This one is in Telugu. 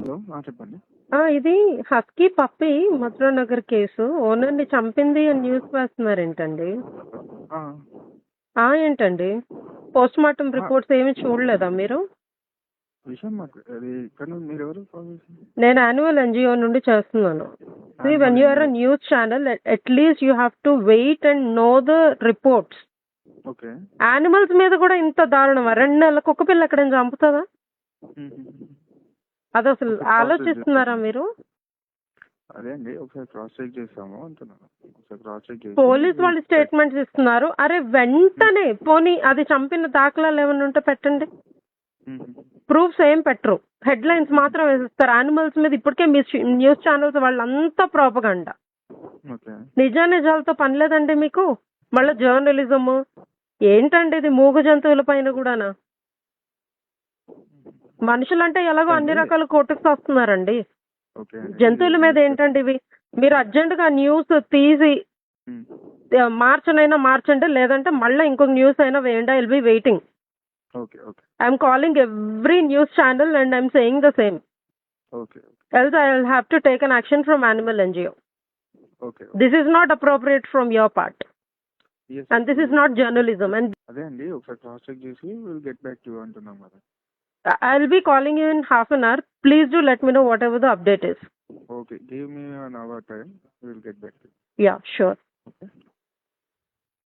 హలో చెప్పండి. ఇది హస్కీ పప్పి మధురా నగర్ కేసు. ఓనర్ని చంపింది అని న్యూస్ వేస్తున్నారు ఏంటండి? ఏంటండి? పోస్ట్ మార్టం రిపోర్ట్స్ ఏమి చూడలేదా మీరు? నేను యాన్యువల్ ఎన్జిఓ నుండి చేస్తున్నాను. When you are a news channel at least you have to wait and know the reports animals మీద కూడా ఇంత దారుణమా? రెండు నెలల కుక్క పిల్ల ఎక్కడైనా చంపుతుందా. అది అసలు ఆలోచిస్తున్నారా చేస్తాను. మీరు? అదే అండి ఒకసారి క్రాస్ చెక్ చేస్తాము అంటున్నాను. ఒకసారి క్రాస్ చెక్ చేసి పోలీస్ వాళ్ళు స్టేట్మెంట్స్ ఇస్తున్నారు. అరే వెంటనే పోనీ అది చంపిన దాఖలాలు ఏమైనా ఉంటే పెట్టండి. ప్రూఫ్స్ ఏం పెట్టరు. హెడ్ లైన్స్ మాత్రం వేసిస్తారు. యానిమల్స్ మీద ఇప్పటికే మీ న్యూస్ ఛానల్స్ వాళ్ళంతా ప్రోపగండ నిజా నిజాలతో పని లేదండి మీకు? మళ్ళీ జర్నలిజము ఏంటండి ఇది? మూగ జంతువుల పైన కూడానా? మనుషులంటే ఎలాగో అన్ని రకాల కోర్టుకు వస్తున్నారండి జంతువుల మీద ఏంటండి ఇవి? మీరు అర్జెంటుగా న్యూస్ తీసి మార్చనైనా మార్చండి లేదంటే మళ్ళీ ఇంకొక న్యూస్ అయినా వేయండి I be waiting. I'm calling every news channel and I'm saying the same. have to take an action from animal NGO. Okay This is not appropriate from your part. Yes, And this is not journalism. And అదే అండి ఒకసారి క్రాస్ చెక్ చేసి విల్ గెట్ బ్యాక్ టు అంటున్నాం I'll be calling you in half an hour. Please do let me know whatever the update is. Okay, give me an hour time. We'll get back to you. Yeah, sure.